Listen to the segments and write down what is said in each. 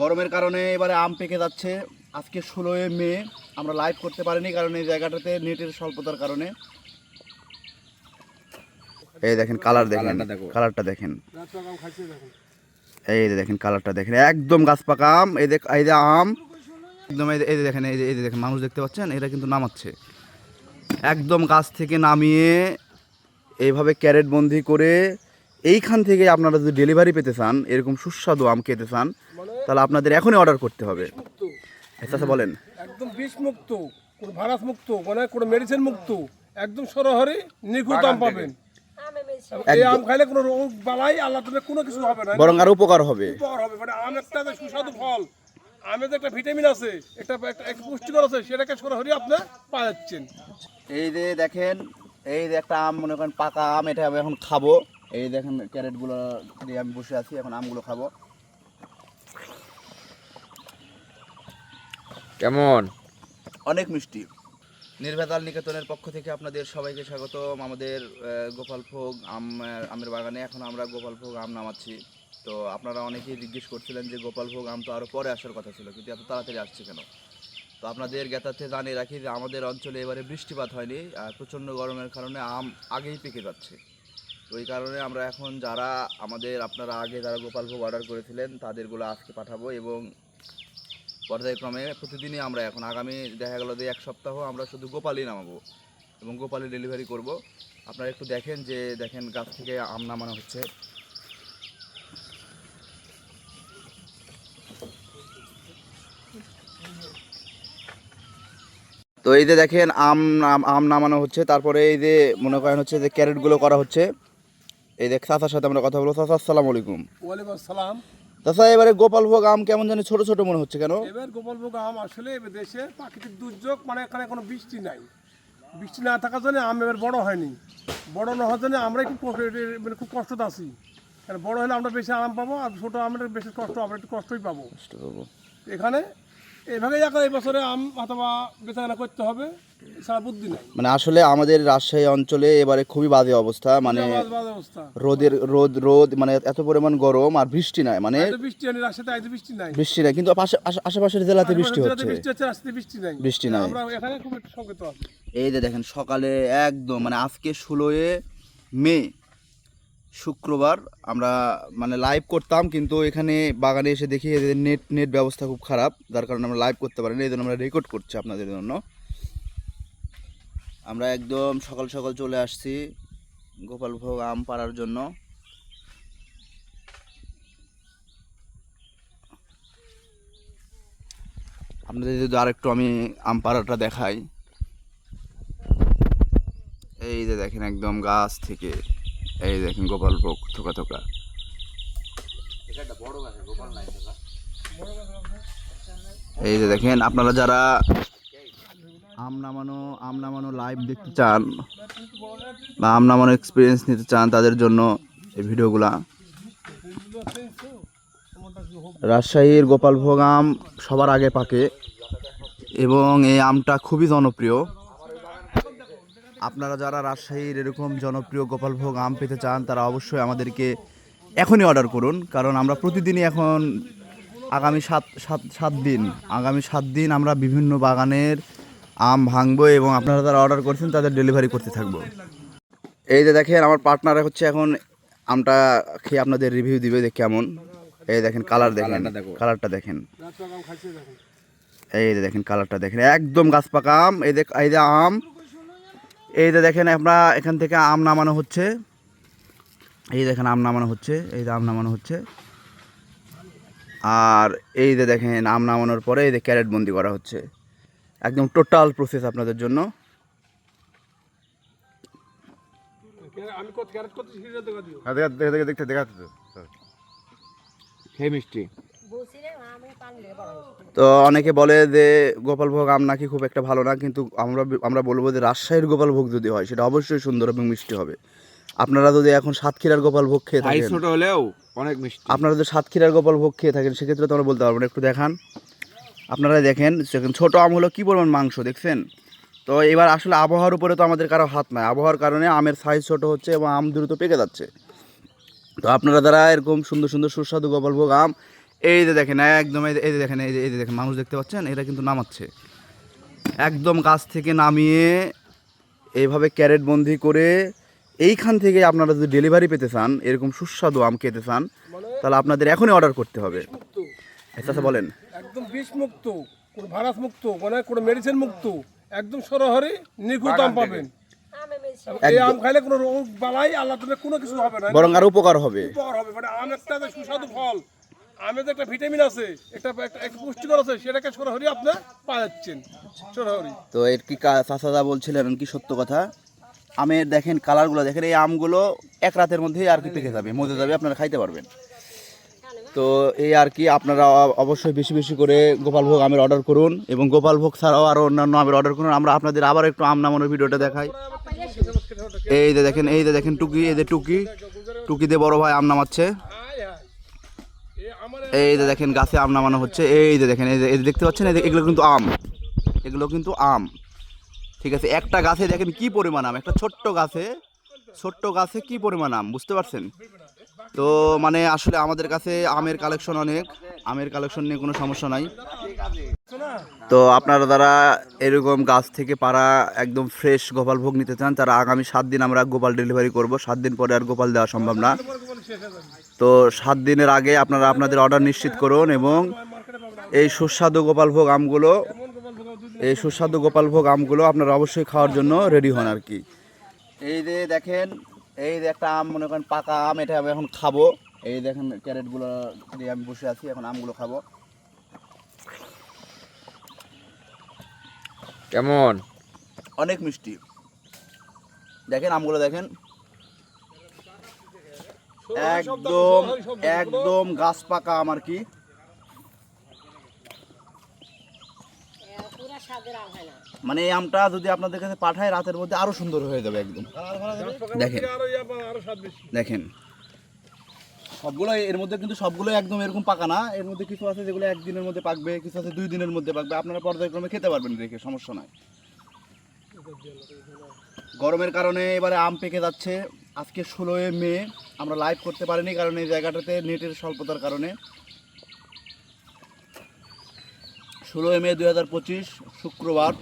গরমের কারণে এবারে আম পেকে যাচ্ছে। আজকে ষোলোই মে আমরা লাইভ করতে পারিনি কারণ এই জায়গাটাতে নেটের স্বল্পতার কারণে। এই দেখেন কালার দেখেন কালারটা কালারটা দেখেন। পাকাম এই দেখেন কালারটা দেখেন একদম গাছ পাকা আম এই দেখ এই যে আম। একদম এই যে- এই যে দেখেন এই যে এই যে দেখেন মানুষ দেখতে পাচ্ছেন? এটা কিন্তু নামাচ্ছে। একদম গাছ থেকে নামিয়ে এইভাবে ক্যারেট বন্দি করে এইখান থেকে আপনারা যদি ডেলিভারি পেতে চান এরকম সুস্বাদু আম খেতে চান তাহলে আপনাদের এখনই অর্ডার করতে হবে। আচ্ছা বলেন। একদম বিষ মুক্ত কোনো ভাইরাস মুক্ত মানে কোনো মেডিসিন মুক্ত একদম সরাসরি নিখুঁত আম পাবেন। এই আম খাইলে কোনো রোগ বালাই আল্লাহ তুমি কোনো কিছু হবে না। বরং আর উপকার হবে। উপকার হবে মানে আম একটা সুস্বাদু ফল। আমে যে একটা ভিটামিন আছে একটা একটা- পুষ্টিকর আছে সেটাকে সরাসরি আপনি এই যে দেখেন এই যে একটা আম মনে করেন পাকা আম এটা আমি এখন খাব। এই দেখেন ক্যারেটগুলো দিয়ে আমি বসে আছি এখন আমগুলো খাব। কেমন? অনেক মিষ্টি। নির্ভেজাল নিকেতনের পক্ষ থেকে আপনাদের সবাইকে স্বাগতম। আমাদের আহ, গোপাল ভোগ আম আমের বাগানে এখন আমরা গোপাল ভোগ আম নামাচ্ছি। তো আপনারা অনেকেই জিজ্ঞেস করছিলেন যে গোপাল ভোগ আম তো আরও পরে আসার কথা ছিল কিন্তু এত তাড়াতাড়ি আসছে কেন? তো আপনাদের জ্ঞাতার্থে জানিয়ে রাখি যে আমাদের অঞ্চলে এবারে বৃষ্টিপাত হয়নি আর প্রচণ্ড গরমের কারণে আম আগেই পেকে যাচ্ছে। তো এই কারণে আমরা এখন যারা আমাদের আপনারা আগে যারা গোপাল ভোগ অর্ডার করেছিলেন তাদেরগুলো আজকে পাঠাবো এবং পর্যায়ক্রমে প্রতিদিনই আমরা এখন, আগামী দেখা গেল যে এক সপ্তাহ আমরা শুধু গোপালই নামাবো এবং গোপালে ডেলিভারি করব। আপনারা একটু দেখেন যে, দেখেন গাছ থেকে আম নামানো হচ্ছে। তো এই যে দেখেন আম আম নামানো হচ্ছে, তারপরে এই যে মনে করেন হচ্ছে যে ক্যারেটগুলো করা হচ্ছে। এই দেখ চাচার সাথে আমরা কথা বলব। চাচা, আসসালামু আলাইকুম। ওয়ালাইকুম আসসালাম। চাচা এবারে গোপাল ভোগ আম কেমন জানি ছোট ছোট মনে হচ্ছে কেন? এবার গোপালভোগ আম আসলে এবার দেশে প্রাকৃতিক দুর্যোগ মানে এখানে কোনো বৃষ্টি নাই। বৃষ্টি না থাকার জন্য আম এবার বড় হয়নি। বড় না হওয়ার জন্য আমরা একটু মানে খুব কষ্টতে আছি। কারণ বড় হলে আমরা বেশি আরাম পাবো আর ছোটো আমরা বেশি কষ্ট আমরা একটু কষ্টই পাবো। এখানে এভাবে এখন এই বছরে আম অথবা বেচাকেনা করতে হবে এছাড়া বুদ্ধি নাই। মানে আসলে আমাদের রাজশাহী অঞ্চলে এবারে খুবই বাজে অবস্থা মানে বাজ অবস্থা। রোদের রোদ রোদ মানে এত পরিমাণ গরম আর বৃষ্টি নাই মানে এত বৃষ্টি হয়নি রাজশাহীতে আজ বৃষ্টি নাই। বৃষ্টি নাই কিন্তু পাশে- আশে- আশেপাশের জেলাতে বৃষ্টি হচ্ছে। বৃষ্টি হচ্ছে রাজশাহীতে বৃষ্টি নাই। বৃষ্টি নাই। আমরা এখানে খুব একটু সংকেত আছে। এই যে দেখেন সকালে একদম মানে আজকে ষোলোই মে শুক্রবার আমরা মানে লাইভ করতাম, কিন্তু এখানে বাগানে এসে দেখি এদের নেট নেট ব্যবস্থা খুব খারাপ, যার কারণে আমরা লাইভ করতে পারিনি, এই জন্য আমরা রেকর্ড করছি আপনাদের জন্য। আমরা একদম সকাল সকাল চলে আসছি গোপালভোগ আম পাড়ার জন্য। আপনাদের যদি আরেকটু আমি আম পাড়াটা দেখাই। এই যে দেখেন একদম গাছ থেকে। এই দেখেন গোপাল ভোগ, থোকা থোকা। এই যে দেখেন, আপনারা যারা আম নামানো আম নামানো লাইভ দেখতে চান বা আম নামানো এক্সপিরিয়েন্স নিতে চান, তাদের জন্য এই ভিডিওগুলা। রাজশাহীর গোপাল ভোগ আম সবার আগে পাকে এবং এই আমটা খুবই জনপ্রিয়। আপনারা যারা রাজশাহীর এরকম জনপ্রিয় গোপালভোগ আম পেতে চান তারা অবশ্যই আমাদেরকে এখনই অর্ডার করুন। কারণ আমরা প্রতিদিনই এখন আগামী সাত সাত সাত দিন আগামী সাত দিন আমরা বিভিন্ন বাগানের আম ভাঙবো এবং আপনারা যারা অর্ডার করছেন তাদের ডেলিভারি করতে থাকব। এই যে দেখেন আমার পার্টনার হচ্ছে এখন আমটা খেয়ে আপনাদের রিভিউ দিবে যে কেমন। এই দেখেন কালার দেখেন কালারটা দেখেন। এই যে দেখেন কালারটা দেখেন একদম গাছ পাকা আম। এই দেখ এই যে আম এই যে দেখেন আমরা এখান থেকে আম নামানো হচ্ছে এই দেখেন আম নামানো হচ্ছে এই যে আম নামানো হচ্ছে আর এই যে দেখেন আম নামানোর পরে এই যে ক্যারেট বন্দি করা হচ্ছে একদম টোটাল প্রসেস আপনাদের জন্য আমি কত ক্যারেট কত সিরিয়াল দেখা দিও হ্যাঁ দেখা দেখা দেখতে দেখাতে তো মিষ্টি তো অনেকে বলে যে গোপালভোগ আম নাকি খুব একটা ভালো না কিন্তু আমরা আমরা বলব যে রাজশাহীর গোপালভোগ যদি হয় সেটা অবশ্যই সুন্দর এবং মিষ্টি হবে। আপনারা যদি এখন সাতক্ষীরার গোপালভোগ খেয়ে থাকেন ছোট হলেও অনেক মিষ্টি। আপনারা যদি সাতক্ষীরার গোপাল ভোগ খেয়ে থাকেন সেক্ষেত্রে তো আমরা বলতে পারব না। একটু দেখান। আপনারা দেখেন সেখানে ছোটো আম হলো কী পরিমাণ মাংস দেখছেন? তো এবার আসলে আবহাওয়ার উপরে তো আমাদের কারও হাত নাই। আবহাওয়ার কারণে আমের সাইজ ছোট হচ্ছে এবং আম দ্রুত পেকে যাচ্ছে। তো আপনারা যারা এরকম সুন্দর সুন্দর সুস্বাদু গোপাল ভোগ আম এই যে দেখেন একদম এই যে- দেখেন এই যে এই যে দেখেন মানুষ দেখতে পাচ্ছেন? এটা কিন্তু নামাচ্ছে। একদম গাছ থেকে নামিয়ে এইভাবে ক্যারেট বন্দি করে এইখান থেকে আপনারা যদি ডেলিভারি পেতে চান এরকম সুস্বাদু আম খেতে চান মানে তাহলে আপনাদের এখনই অর্ডার করতে হবে। আচ্ছা বলেন। একদম বিষ মুক্ত কোনো ভাইরাস মুক্ত মানে কোনো মেডিসিন মুক্ত একদম সরাসরি নিখুঁত আম পাবেন। এই আম খাইলে কোনো রোগ বালাই আল্লাহ তুমি কোনো কিছু হবে না। বরং আরও উপকার হবে। উপকার হবে মানে আম একটা সুস্বাদু ফল। আমে একটা ভিটামিন আছে, একটা একটা- পুষ্টিকর আছে, সেটাকে সরাসরি আপনি পাচ্ছেন সরাসরি। তো এর কি চাচাদা বলছিলেন কি সত্য কথা? আমের দেখেন, কালারগুলো দেখেন, এই আমগুলো এক রাতের মধ্যেই আর কি পেকে যাবে, মজে যাবে, আপনারা খাইতে পারবেন। তো এই আর কি আপনারা অবশ্যই বেশি বেশি করে গোপালভোগ আমের অর্ডার করুন, এবং গোপালভোগ ছাড়াও আরও অন্যান্য আমের অর্ডার করুন। আমরা আপনাদের আবার একটু আম নামানোর ভিডিওটা দেখাই। এই যে দেখেন, এই যে দেখেন টুকি, এই যে টুকি টুকি দিয়ে বড় ভাই আম নামাচ্ছে। এই যে দেখেন গাছে আম নামানো হচ্ছে, এই যে দেখেন, এই যে দেখতে পাচ্ছেন এগুলো কিন্তু আম। এগুলো কিন্তু আম। ঠিক আছে, একটা গাছে দেখেন কি পরিমাণ আম, একটা ছোট্ট গাছে ছোট্ট গাছে কি পরিমাণ আম, বুঝতে পারছেন? তো মানে আসলে আমাদের কাছে আমের কালেকশন অনেক, আমের কালেকশন নিয়ে কোনো সমস্যা নাই। তো আপনারা যারা এরকম গাছ থেকে পাড়া একদম ফ্রেশ গোপাল ভোগ নিতে চান, তারা আগামী সাত দিন আমরা গোপাল ডেলিভারি করব। সাত দিন পরে আর গোপাল দেওয়া সম্ভব না। তো সাত দিনের আগে আপনারা আপনাদের অর্ডার নিশ্চিত করুন এবং এই সুস্বাদু গোপালভোগ আমগুলো এই সুস্বাদু গোপালভোগ আমগুলো আপনারা অবশ্যই খাওয়ার জন্য রেডি হন আর কি। এই যে দেখেন এই যে একটা আম মনে করেন পাকা আম এটা আমি এখন খাব। এই দেখেন ক্যারেটগুলো দিয়ে আমি বসে আছি এখন আমগুলো খাব। কেমন? অনেক মিষ্টি। দেখেন আমগুলো দেখেন। একদম একদম গাছ পাকা আম আর কি? মানে এই আমটা যদি আপনাদের কাছে পাঠায় রাতের মধ্যে আরও সুন্দর হয়ে যাবে একদম। দেখেন। দেখেন। সবগুলো এর মধ্যে কিন্তু সবগুলো একদম এরকম পাকা না এর মধ্যে কিছু আছে যেগুলো একদিনের মধ্যে পাকবে কিছু আছে দুই দিনের মধ্যে পাকবে। আপনারা পর্যায়ক্রমে খেতে পারবেন রেখে সমস্যা নাই। গরমের কারণে এবারে আম পেকে যাচ্ছে। আজকে ষোলোই মে আমরা লাইভ করতে পারিনি কারণ এই জায়গাটাতে নেটের স্বল্পতার কারণে। ষোলোই মে দুই হাজার পঁচিশ, শুক্রবার,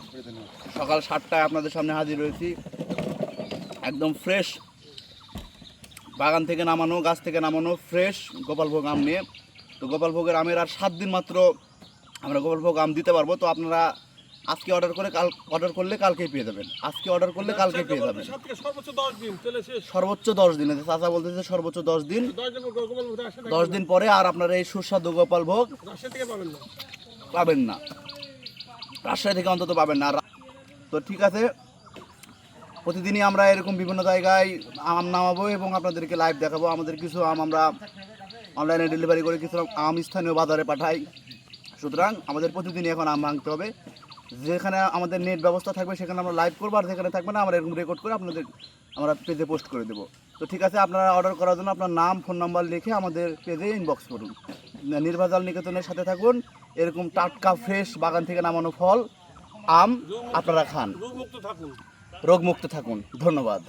সকাল সাতটায় আপনাদের সামনে হাজির হয়েছি। একদম ফ্রেশ বাগান থেকে নামানো, গাছ থেকে নামানো ফ্রেশ গোপালভোগ আম নিয়ে। তো গোপালভোগের আমের আর সাত দিন মাত্র আমরা গোপালভোগ আম দিতে পারব। তো আপনারা আজকে অর্ডার করে কাল অর্ডার করলে কালকেই পেয়ে যাবেন। আজকে অর্ডার করলে কালকে পেয়ে যাবেন। সর্বোচ্চ দশ দিন চাচা বলতেছে সর্বোচ্চ দশ দিন। দশ আসে দশ দিন পরে আর আপনারা এই সুস্বাদু গোপাল ভোগ পাবেন না। রাজশাহী থেকে অন্তত পাবেন না। তো ঠিক আছে প্রতিদিনই আমরা এরকম বিভিন্ন জায়গায় আম নামাবো এবং আপনাদেরকে লাইভ দেখাবো। আমাদের কিছু আম আমরা অনলাইনে ডেলিভারি করে কিছু আম স্থানীয় বাজারে পাঠাই। সুতরাং আমাদের প্রতিদিনই এখন আম ভাঙতে হবে। যেখানে আমাদের নেট ব্যবস্থা থাকবে সেখানে আমরা লাইভ করব আর যেখানে থাকবে না আমরা এরকম রেকর্ড করে আপনাদের আমরা পেজে পোস্ট করে দেবো। তো ঠিক আছে আপনারা অর্ডার করার জন্য আপনার নাম ফোন নাম্বার লিখে আমাদের পেজে ইনবক্স করুন। নির্বাচল নিকেতনের সাথে থাকুন এরকম টাটকা ফ্রেশ বাগান থেকে নামানো ফল আম আপনারা খান। রোগমুক্ত থাকুন। রোগমুক্ত থাকুন। ধন্যবাদ।